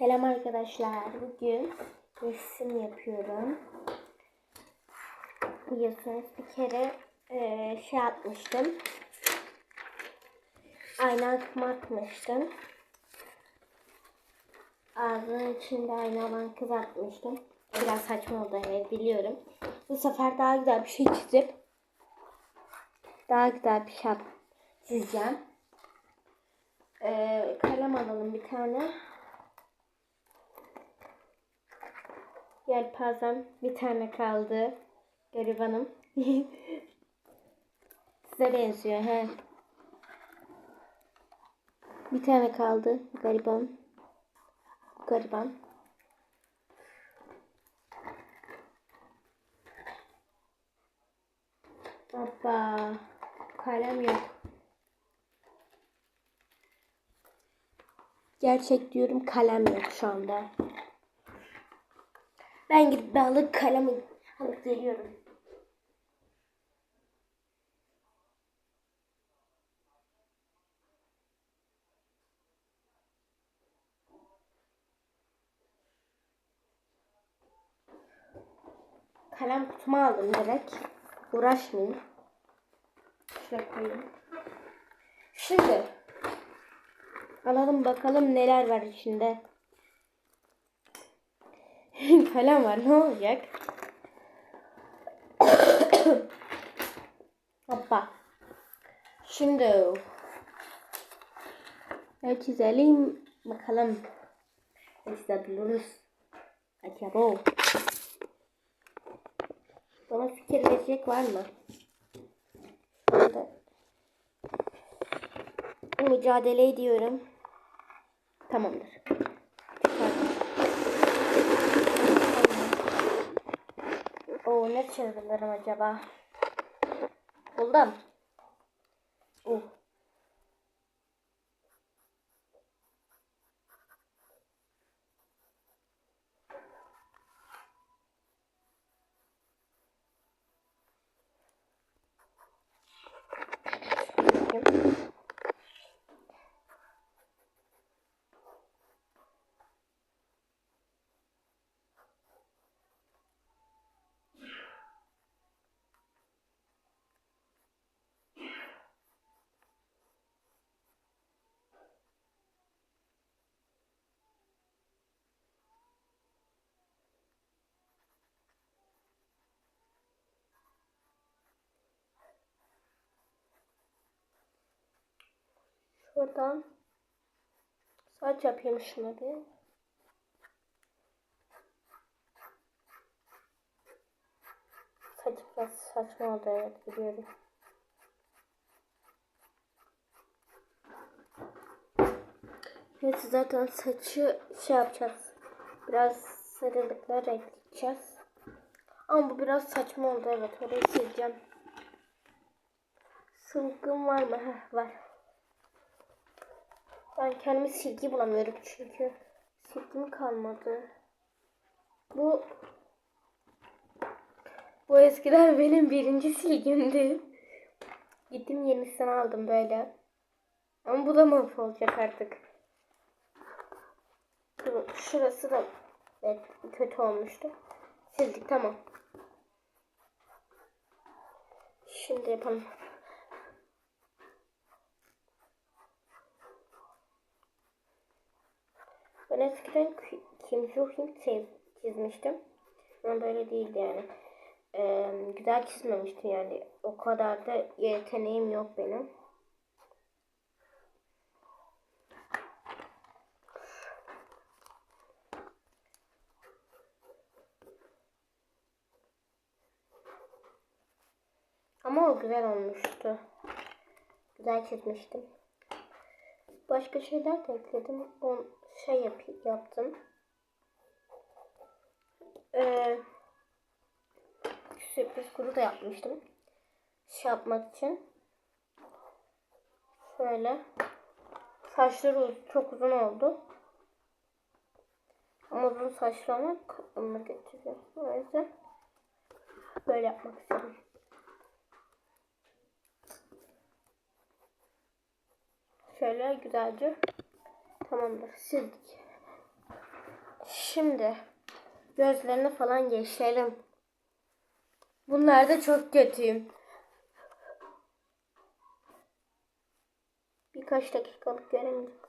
Selam arkadaşlar. Bugün resim yapıyorum. Biliyorsunuz bir kere eee, şey atmıştım. Ayna atmıştım. Ağzının içinde ayna olan kız atmıştım. Biraz saçma oldu evet biliyorum. Bu sefer daha güzel bir şey çizip daha güzel bir şey çizeceğim. Eee, kalem alalım bir tane. Yelpazem bir tane kaldı. Garibanım. Size benziyor he. Bir tane kaldı. Gariban. Gariban. Hoppa. Kalem yok. Gerçek diyorum kalem yok şu anda. Ben gidip bir alıp kalemi alıp geliyorum. Kalem kutumu aldım direkt. Uğraşmayayım. Şuraya koyayım. Şimdi alalım bakalım neler var içinde. Kalem var ne olacak? Hoppa. Şimdi ne çizelim bakalım. Ne çizebiliriz? Acaba bana fikir verecek var mı? Şurada. Mücadele ediyorum. Tamamdır. Oo ne çizebilirim acaba? Buldum. Uh. Şuradan saç yapayım şuna bir. Saç biraz saçma oldu evet biliyorum. Neyse zaten saçı şey yapacağız. Biraz sarılıklar ekleyeceğiz. Ama bu biraz saçma oldu evet orayı sileceğim. Sıvgım var mı? Heh, var. Ben kendime silgi bulamıyorum çünkü. Silgim kalmadı. Bu bu eskiden benim birinci silgimdi. Gittim yenisini aldım böyle. Ama bu da mahvolacak artık. Şurası da evet, kötü olmuştu. Sildik tamam. Şimdi yapalım. Ben eskiden Ki- Kim Jo-hyun çiz- çizmiştim. Ama böyle değildi yani. Ee, güzel çizmemiştim yani. O kadar da yeteneğim yok benim. Ama o güzel olmuştu. Güzel çizmiştim. Başka şeyler de ekledim. On şey yap yaptım. Ee, sürpriz kuru da yapmıştım. Şey yapmak için. Şöyle. Saçları çok uzun oldu. Ama uzun olmak onu getiriyor. O yüzden böyle yapmak istedim. Şöyle güzelce tamamdır. Sildik. Şimdi gözlerini falan geçirelim. Bunlarda çok kötüyüm. Birkaç dakikalık göremeyeceksiniz.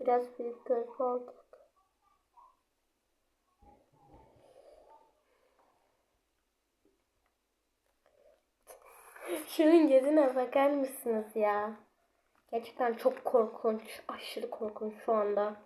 Biraz büyük göz olduk. Şunun gözüne bakar mısınız ya? Gerçekten çok korkunç. Aşırı korkunç şu anda.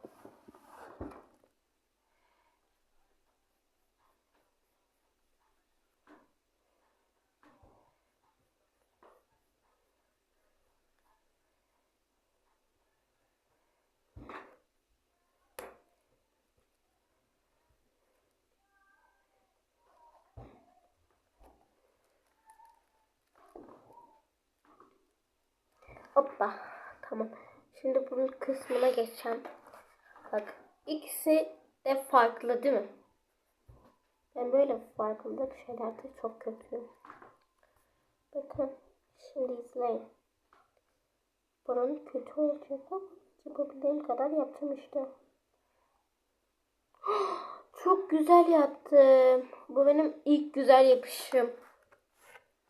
Hoppa. Tamam. Şimdi bunun kısmına geçeceğim. Bak ikisi de farklı değil mi? Ben böyle farklılık şeylerde çok kötüyüm. Bakın şimdi izleyin. Buranın kötü olacak ama yapabildiğim kadar yaptım işte. Çok güzel yaptım. Bu benim ilk güzel yapışım.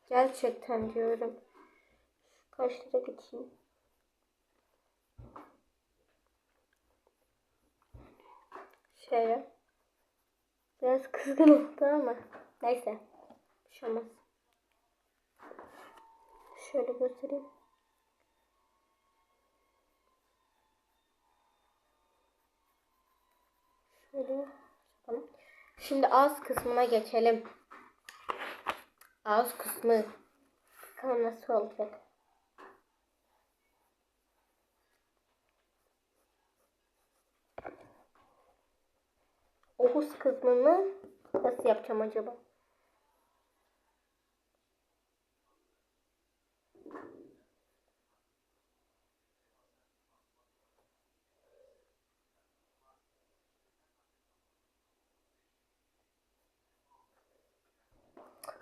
Gerçekten diyorum. Kaşlara geçeyim. Şöyle. Biraz kızgın oldu ama neyse. Bir şey olmaz. Şöyle göstereyim. Şöyle yapalım. Şimdi ağız kısmına geçelim. Ağız kısmı. Bakalım nasıl olacak. Kısmını nasıl yapacağım acaba?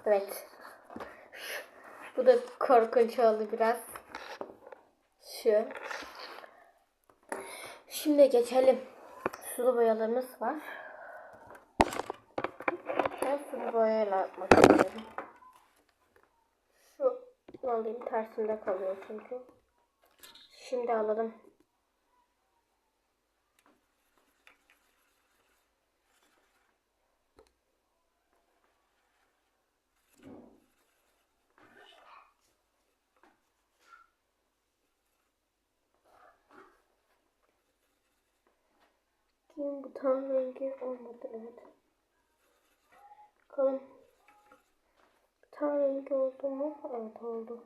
Evet. Bu da korkunç oldu biraz. Şu. Şimdi geçelim. Sulu boyalarımız var. Boyayla yapmak istiyorum. Şu alayım tersinde kalıyor çünkü. Şimdi alalım. Bakayım bu tam rengi olmadı evet. Bakalım. Tam rengi oldu mu? Evet oldu.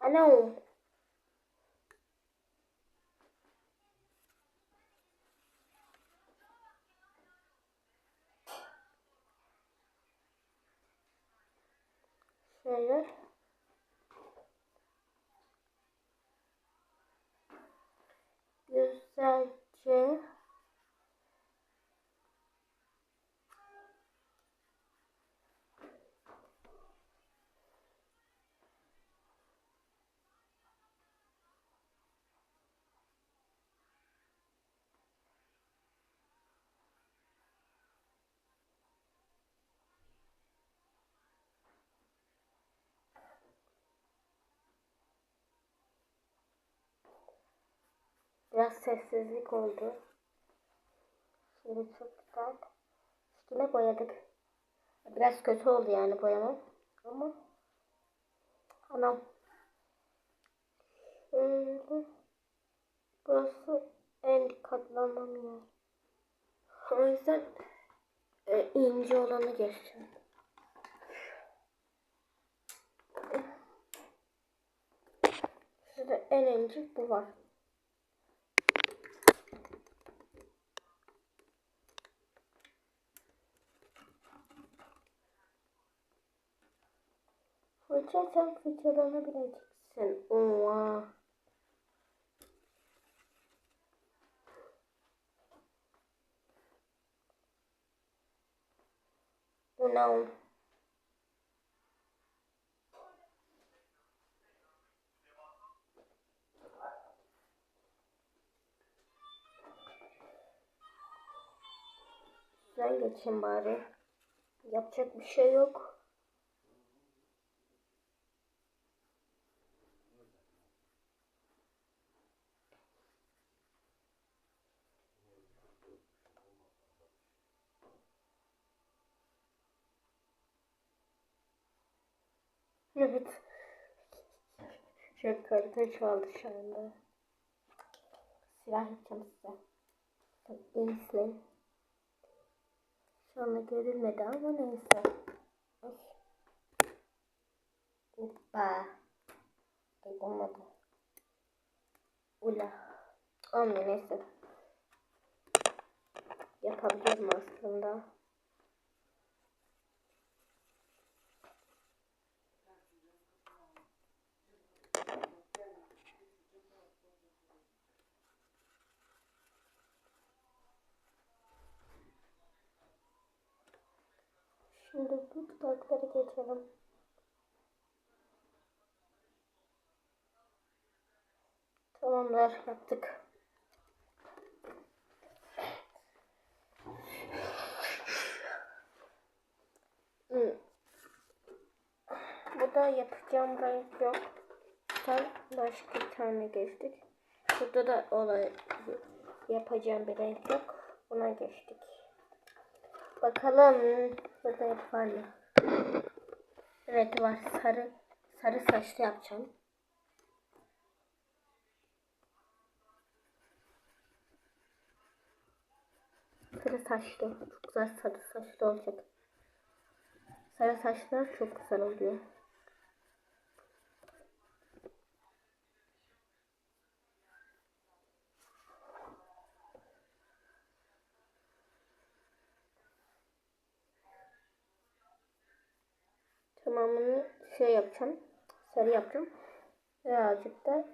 Anam. Şöyle. Güzelce. Biraz sessizlik oldu. Şimdi çok güzel. Üstüne boyadık. Biraz kötü oldu yani boyamam. Ama anam. Şöyle. Burası en yer. O yüzden e, ince olanı geçeceğim. Şurada en ince bu var. Geçersen fırçalanabileceksin. Oha. Bu ne? o? Ben geçeyim bari. Yapacak bir şey yok. Evet. Çok korkunç oldu şu anda. Silah yapacağım size. İzleyin. Şu anda görülmedi ama neyse. Hoppa. Olmadı. Ula. Olmuyor neyse. Yapabilirim aslında. Şimdi bu dudakları geçelim. Tamamdır yaptık. Hmm. Burada yapacağım renk yok. Sen başka bir tane geçtik. Burada da olay yapacağım bir renk yok. Buna geçtik. Bakalım burada hep var mı? Evet var sarı sarı saçlı yapacağım. Sarı saçlı. Çok güzel sarı saçlı olacak. Sarı saçlar çok güzel oluyor. Tamamını şey yapacağım. Sarı yapacağım. Birazcık da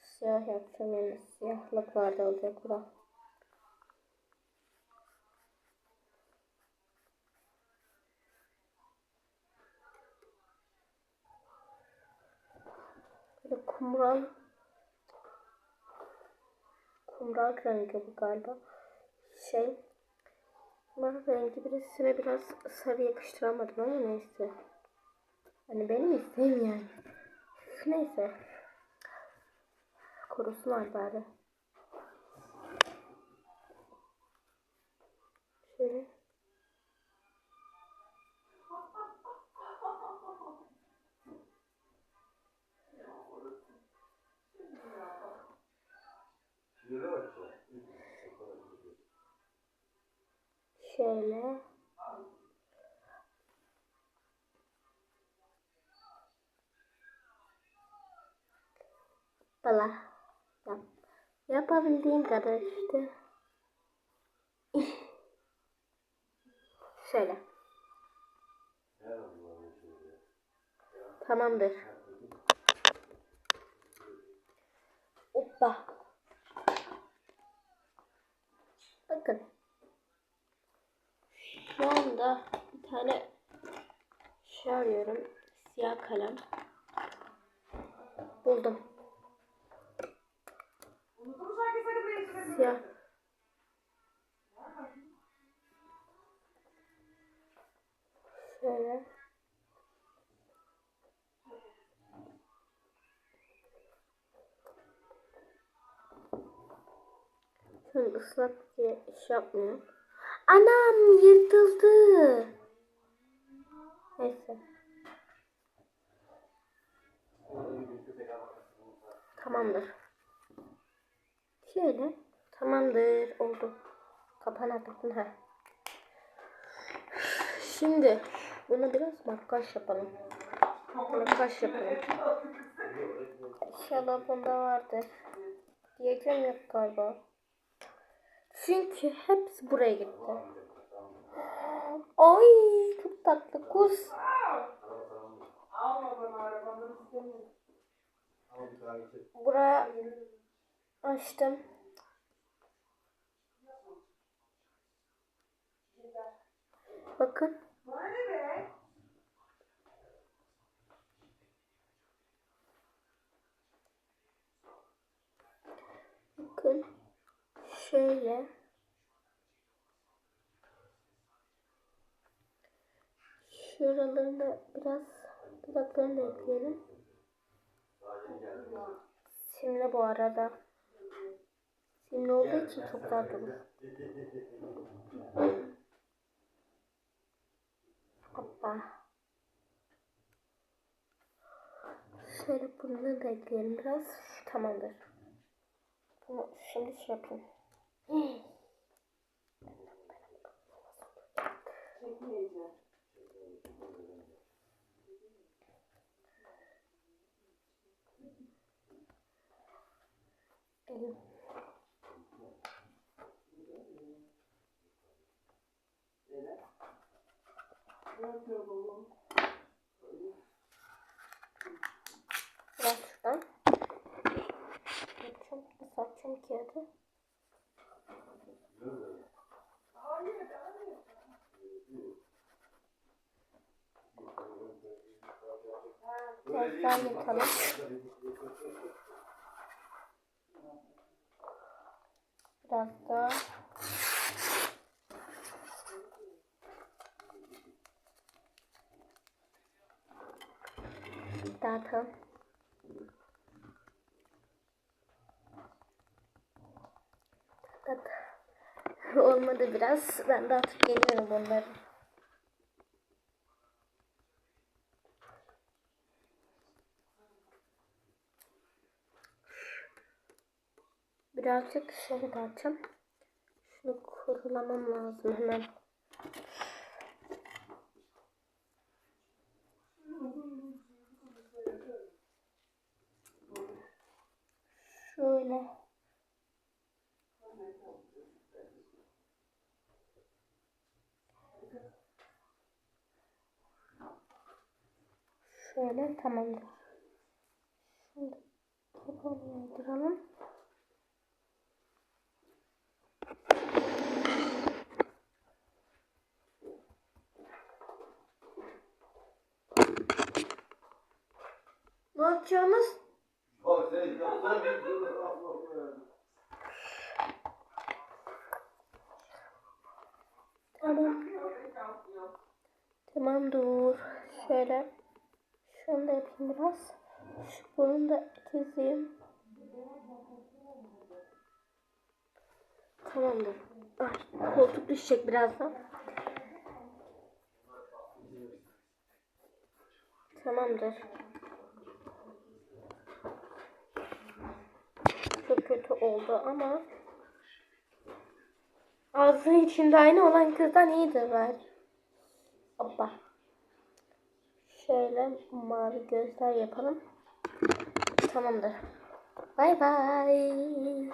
siyah yapacağım. Yani siyahlık vardı olacak bura. Böyle kumral kumral rengi bu galiba. Şey Mor rengi birisine biraz sarı yakıştıramadım ama neyse. Hani benim isteğim yani. Neyse. Korusunlar bari. Şöyle. Şöyle. Bala. Yap. Yapabildiğim kadar işte. Şöyle. Tamamdır. Hoppa. Bakın. Şu anda bir tane şey arıyorum. Siyah kalem. Buldum. Siyah. Şöyle. Şöyle ıslak diye iş yapmıyor. Anam yırtıldı. Neyse. Tamamdır. Şöyle. Tamamdır. Oldu. Kapana takın ha. Şimdi buna biraz makyaj yapalım. Makyaj yapalım. İnşallah bunda vardır. Diyeceğim yok galiba. Çünkü hepsi buraya gitti. Ay çok tatlı kuz. Buraya açtım. Bakın. Bakın. Şöyle. Şuralarına biraz dudaklarını da ekleyelim. Simli bu arada. Simli olduğu için çok daha durur. Hoppa. Şöyle bunu da ekleyelim biraz. Tamamdır. Bunu şimdi şey yapayım. Elim. Biraz şuradan. Yapacağım, ıslatacağım kağıdı. Daha yatalım. Biraz daha. Dağıtalım. Olmadı biraz. Ben de artık geliyorum onları. Birazcık şey dağıtacağım. Şunu kurulamam lazım hemen. Şöyle. Şöyle tamamdır. Şimdi kapalı yardıralım. Ne yapacağımız? Tamam. Tamam dur. Şöyle. Şunu Şu bunu da keseyim. Tamamdır. Ay, koltuk düşecek birazdan. Tamamdır. Çok kötü oldu ama ağzı içinde aynı olan kızdan iyidir ver. Hoppa. Şöyle mavi gözler yapalım. Tamamdır. Bay bay.